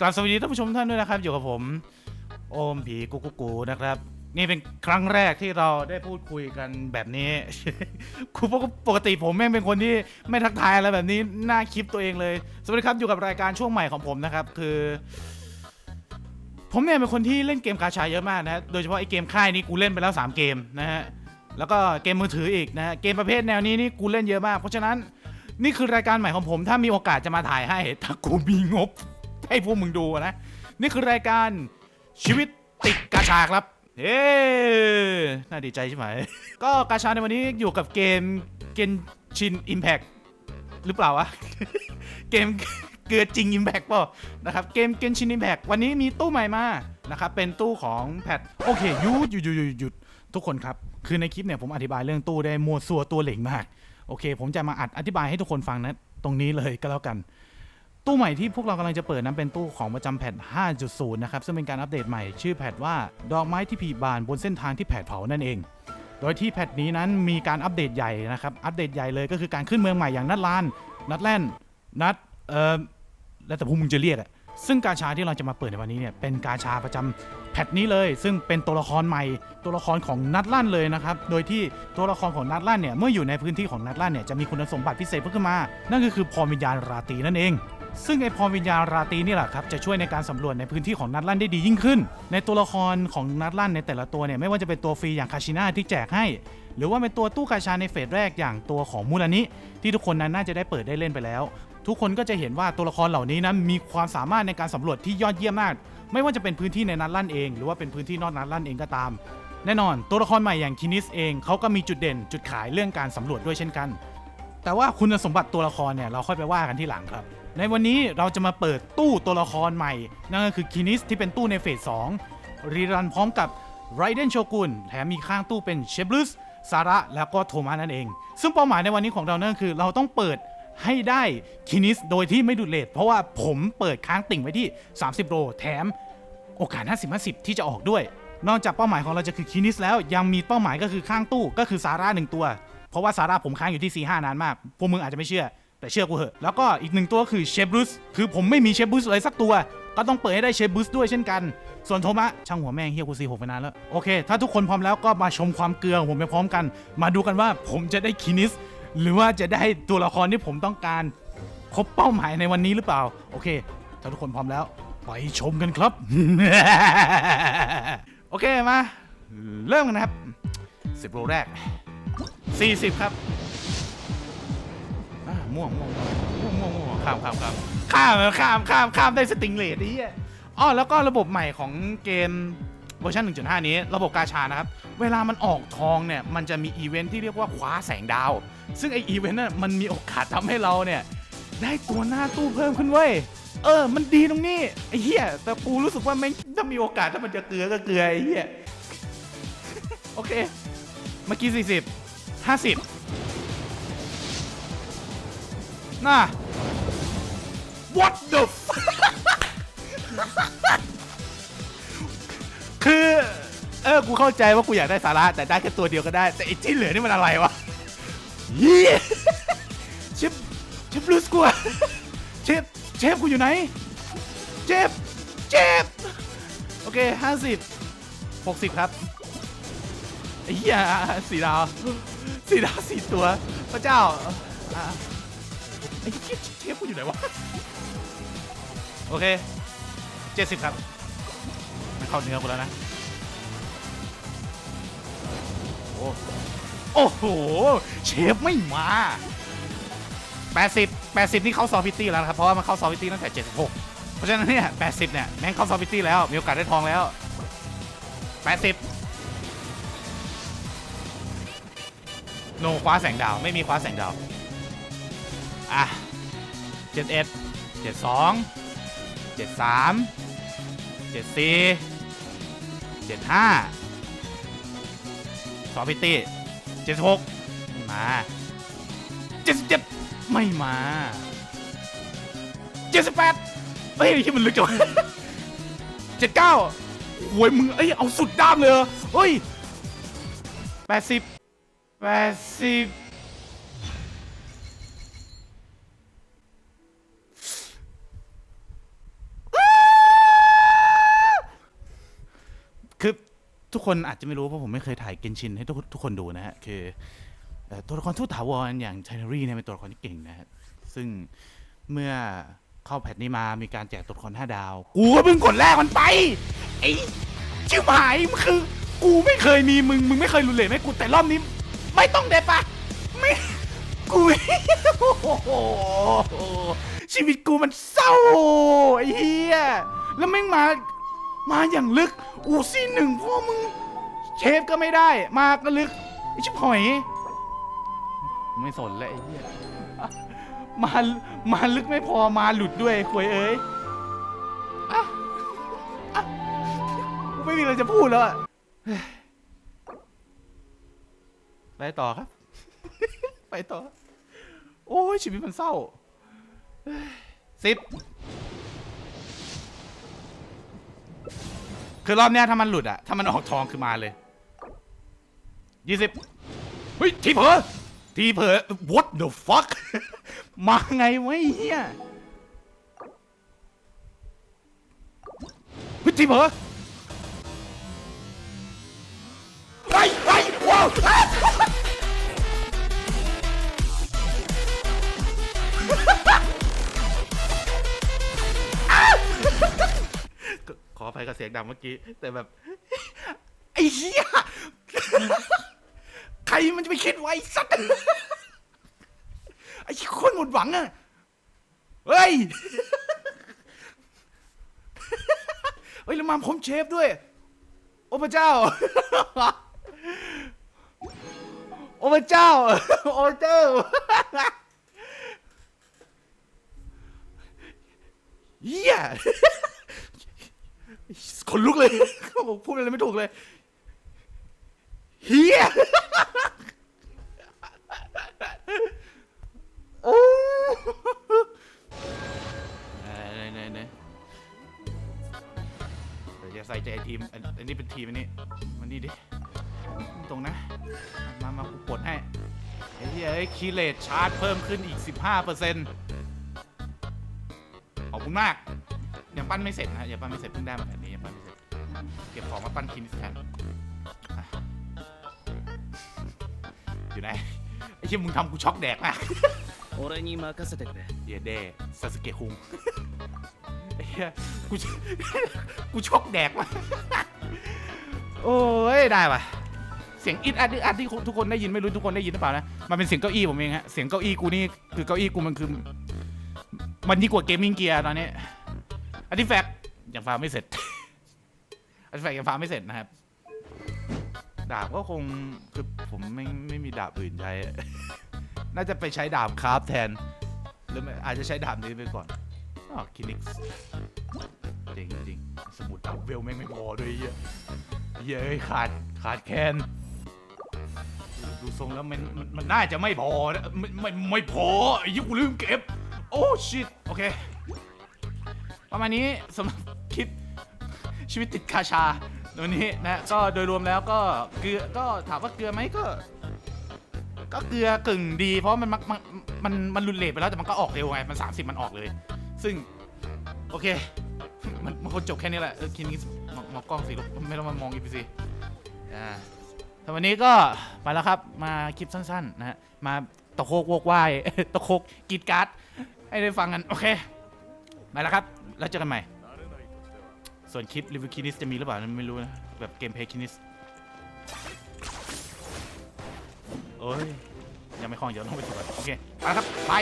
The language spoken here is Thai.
กราบสวัสดีท่านผู้ชมท่านด้วยนะครับ อยู่กับผม โอมผีกุ๊กกุ๊กกูนะครับ นี่เป็นครั้งแรกที่เราได้พูดคุยกันแบบนี้คือปกติผมแม่งเป็นคนที่ไม่ทักทายอะไรแบบนี้หน้าคลิปตัวเองเลย สวัสดีครับอยู่กับรายการช่วงใหม่ของผมนะครับ คือ ผมเนี่ยเป็นคนที่เล่นเกมกาชาเยอะมากนะโดยเฉพาะไอ้เกมค่ายนี้กูเล่นไปแล้ว 3 เกมนะฮะแล้วก็เกมมือถืออีกนะฮะเกมประเภทแนวนี้นี่กูเล่นเยอะมาก เพราะฉะนั้น นี่คือรายการใหม่ของผมถ้ามีโอกาสจะมาถ่ายให้ถ้ากูมีงบ ให้พวกมึงดูนะ นี่คือรายการชีวิตติดกาชาครับเฮ้น่าดีใจใช่ไหม ก็กาชาในวันนี้อยู่กับเกมเกนชินอิมแพ t หรือเปล่าวะ เกมเกือจริง Impact เปล่านะครับเกมเกนชิน Impact วันนี้มีตู้ใหม่มานะครับเป็นตู้ของแพทโอเคยุดหยุดหยุดหยุดหยุดทุกคนครับ คือในคลิปเนี่ยผมอธิบายเรื่องตู้ได้มัวซัวตัวเหล่งมาก โอเค ผมจะมาอัดอธิบายให้ทุกคนฟังนะ ตรงนี้เลยก็แล้วกัน ตู้ใหม่ที่พวกเรากำลังจะเปิดนั้นเป็นตู้ของประจำแพท5.0 นะครับ ซึ่งเป็นการอัปเดตใหม่ชื่อแพทว่าดอกไม้ที่ผีบานบนเส้นทางที่แผดเผานั่นเอง โดยที่แพทนี้นั้นมีการอัปเดตใหญ่นะครับ อัปเดตใหญ่เลยก็คือการขึ้นเมืองใหม่อย่างนัดลาน นัดแล่น นัด เอ่อ แล้วแต่พวกมึงจะเรียกอะ ซึ่งกาชาที่เราจะมาเปิดในวันนี้เนี่ยเป็นกาชาประจำแพทนี้เลย ซึ่งเป็นตัวละครใหม่ ตัวละครของนัดลั่นเลยนะครับ โดยที่ตัวละครของนัดลั่นเนี่ยเมื่ออยู่ในพื้นที่ของนัดลั่นเนี่ยจะมีคุณสมบัติพิเศษเพิ่มขึ้นมา นั่นก็คือพรวิญญาณราตรีนั่นเอง ซึ่งไอพรวิญญาณราตรีนี่แหละครับจะช่วยในการสำรวจในพื้นที่ของนัดลั่นได้ดียิ่งขึ้น ในตัวละครของนัดลั่นในแต่ละตัวเนี่ยไม่ว่าจะเป็นตัวฟรีอย่างคาชิน่าที่แจกให้หรือว่าเป็นตัวตู้กาชาในเฟสแรกอย่างตัวของมูลนิที่ทุกคนนั้นน่าจะได้เปิดได้เล่นไปแล้ว ทุกคนก็จะเห็นว่าตัวละครเหล่านี้นั้นมีความสามารถในการสำรวจที่ยอดเยี่ยมมาก ไม่ว่าจะเป็นพื้นที่ในนัดลั่นเอง หรือว่าเป็นพื้นที่นอกนัดลั่นเองก็ตาม แน่นอนตัวละครใหม่อย่างคินิสเองเขาก็มีจุดเด่น จุดขายเรื่องการสำรวจด้วยเช่นกัน แต่ว่าคุณสมบัติตัวละครเนี่ยเราค่อยไปว่ากันที่หลังครับ ในวันนี้เราจะมาเปิดตู้ตัวละครใหม่ นั่นก็คือคินิสที่เป็นตู้ในเฟส2รีรันพร้อมกับไรเดนโชกุนแถมมีข้างตู้เป็นเชฟลุสซาระแล้วก็โทมัสนั่นเอง ซึ่งเป้าหมายในวันนี้ของเรานั่นคือ เราต้องเปิด ให้ได้คินิสโดยที่ไม่ดูดเลทเพราะว่าผมเปิดค้างติ่งไว้ที่ 30โรแถมโอกาส 50 50 ที่จะออกด้วย นอกจากเป้าหมายของเราจะคือคินิสแล้วยังมีเป้าหมายก็คือข้างตู้ก็คือซาร่าหนึ่งตัว เพราะว่าซาร่าผมค้างอยู่ที่ 4 5 นานมาก พวกมึงอาจจะไม่เชื่อ แต่เชื่อกูเหอะ แล้วก็อีกหนึ่งตัวคือเชฟบรูซคือผมไม่มีเชฟบรูซเลยสักตัว ก็ต้องเปิดให้ได้เชฟบรูซด้วยเช่นกัน ส่วนโทมะช่างหัวแม่งเฮียกูซีหกไปนานแล้วโอเค ถ้าทุกคนพร้อมแล้วก็มาชมความเกลือของผมไปพร้อมกัน มาดูกันว่าผมจะได้คินิส หรือว่าจะได้ตัวละครที่ผมต้องการ ครบเป้าหมายในวันนี้หรือเปล่า โอเค ถ้าทุกคนพร้อมแล้ว ไปชมกันครับ โอเคมา เริ่มกันนะครับ10โลแรก 40 ครับอ่าม่วงม่วงม่วงม่วงม่วงข้ามข้ามข้ามข้ามข้ามข้ามข้ามได้สติงเลดนี้อ๋อแล้วก็ระบบใหม่ของเกม เวอร์ชัน1.5 นี้ ระบบกาชานะครับ เวลามันออกทองเนี่ย มันจะมีอีเวนท์ที่เรียกว่าคว้าแสงดาว ซึ่งไออีเวนต์น่ะมันมีโอกาสทำให้เราเนี่ย ได้ตัวหน้าตู้เพิ่มขึ้นเว้ย เออ มันดีตรงนี้ ไอ้เหี้ย แต่กูรู้สึกว่าแม่งถ้ามีโอกาสถ้ามันจะเกลือก็เกลือไอ้เหี้ย โอเค เมื่อกี้ 40 50น่า what the f- คือ เออ กูเข้าใจว่ากูอยากได้สาระ แต่ได้แค่ตัวเดียวก็ได้ แต่ไอ้ที่เหลือนี่มันอะไรวะเหี้ยเชฟเชฟลูสกูอะเชฟเชฟกูอยู่ไหน เชฟเชฟโอเคห้าสิบหกสิบครับไอ้เหี้ยสี่ดาวสี่ดาวสี่ตัว พระเจ้าอะไอ้เหี้ยเชฟกูอยู่ไหนวะ โอเคเจ็ดสิบครับ มันเข้าเนื้อกูแล้วนะ โอ้โอ้โห เชฟไม่มา 80 80 นี่เข้าซอฟฟิตี้แล้วนะครับ เพราะว่ามันเข้าซอฟฟิตี้ตั้งแต่ 76 เพราะฉะนั้นเนี่ย 80 เนี่ย แม่งเข้าซอฟฟิตี้แล้ว มีโอกาสได้ทองแล้ว 80 โนคว้าแสงดาว ไม่มีคว้าแสงดาว อะ 71 72 73 74 75ซอฟฟิตี้76มาเจ็ดสิบเจ็ดไม่มาเจ็ดสิบแปดเฮ้ยที่มันลึกจังเจ็ดเก้าโวยมึงเอ้ยเอาสุดด้ามเลยอเฮ้ยแปดสิบแปดสิบ ทุกคนอาจจะไม่รู้เพราะผมไม่เคยถ่ายเกนชินให้ทุกทุกคนดูนะฮะคือเอ่อตัวละครทูตถาวรอย่างไทนารีเนี่ยเป็นตัวละครที่เก่งนะฮะซึ่งเมื่อเข้าแพทนี้มามีการแจกตัวละคร5ดาว กูก็เพิ่งกดแรกมันไปไอ้ชิบหายมันคือ กูไม่เคยมีมึงมึงไม่เคยรุนเลทให้กูแต่รอบนี้ ไม่ต้องเด็ดปะไม่กูโอ้โหชีวิตกูมันเศร้าไอ้เหี้ยแล้วแม่งมา มาอย่างลึก อูซี่หนึ่งพวกมึง เชฟก็ไม่ได้ มาก็ลึกไอ้ชิบหอย ไม่สนแล้วไอ้เหี้ยมามาลึกไม่พอมาหลุดด้วยควยเอ้ยอะอะกูไม่มีอะไรจะพูดแล้วอะเฮ้ยไปต่อครับ ไปต่อ โอ้ยชีวิตมันเศร้าเฮ้ยสิบ คือรอบเนี้ยถ้ามันหลุดอะถ้ามันออกทองคือมาเลยยี่สิบเฮ้ยทีเผลอทีเผลอ what the fuck มาไงวะไอ้เฮียเฮ้ยทีเผลอไปไปว้าว กับเสียงดังเมื่อกี้ แต่แบบ ไอ้เหี้ย ใครมันจะไปคิดไว้สัตว์ไอ้คนหมดหวังอะเฮ้ย เฮ้ยแล้วมาพร้อมเชฟด้วย โอ้พระเจ้า โอ้พระเจ้า โอ้พระเจ้าเฮีย คนลุกเลย เขาบอกพูดอะไรไม่ถูกเลยเฮียโอ้ไหนไหนไหนเดี๋ยวจะใส่ใจทีมอันอันนี้เป็นทีมอันนี้มันนี่ดิ ตรงนะ มามากูกดให้ไอ้ที่ไอ้คีเลตชาร์จเพิ่มขึ้นอีก 15เปอร์เซ็นต์ขอบคุณมาก ยังปั้นไม่เสร็จนะยังปั้นไม่เสร็จเพิ่งได้มาแบบนี้ยังปั้นไม่เสร็จเก็บของมาปั้นคิมสแผ่นอยู่ไหนไอ้เชี่มึงทำกูช็อกแดกนะโอระญีมากเยเดซาสเกะคุงไอ้เหี้ยกูกูช็อกแดกว่ะโอ้ยได้ป่ะเสียงอิดอัดอัดที่ทุกคนได้ยินไม่รู้ทุกคนได้ยินหรือเปล่านะมันเป็นเสียงเก้าอี้ผมเองฮะเสียงเก้าอี้กูนี่คือเก้าอี้กูมันคือมันดีกว่าเกมมิ่งเกียร์ตอนนี้ อันที่แฟกยังฟาร์มไม่เสร็จ อันที่แฟกยังฟาร์มไม่เสร็จนะครับ ดาบก็คงคือผมไม่ไม่มีดาบอื่นใช้ น่าจะไปใช้ดาบคราฟแทน หรือไม่อาจจะใช้ดาบนี้ไปก่อนอ๋อคินิกส์จริงจริงสมุดดาบเวลแม่งไม่พอด้วยเหี้ยเยเอ้ขาดขาดแคลนดูทรงแล้วมันมันมันน่าจะไม่พอนะไม่ไม่ไม่พอไอ้ยี่กูลืมเก็บ โอ้ชิตโอเค ประมาณนี้สำหรับคลิปชีวิตติดคาชาวันนี้นะก็โดยรวมแล้วก็เกลือก็ถามว่าเกลือไหมก็ ก็เกลือกึ่งดี เพราะมันมันมันมันมันรุนเลทไปแล้วแต่มันก็ออกเร็วไงมัน 30 มันออกเลย ซึ่ง โอเค มันมันควรจบแค่นี้แหละเออคิดนี้มองมองกล้องสิลูกไม่ต้องมามองอีพีซีอ่าแต่วันนี้ก็ไปแล้วครับมาคลิปสั้น ๆ นะฮะมาตะโคกโวกว่ายตะโคกกีดการ์ดให้ได้ฟังกัน โอเค ไปแล้วครับ แล้วเจอกันใหม่ ส่วนคลิปรีวิวคินิสจะมีหรือเปล่าไม่รู้นะ แบบเกมเพลย์คินิสโอ้ยยังไม่คล่องเดี๋ยวต้องไปตรวจโอเคไปครับ ไป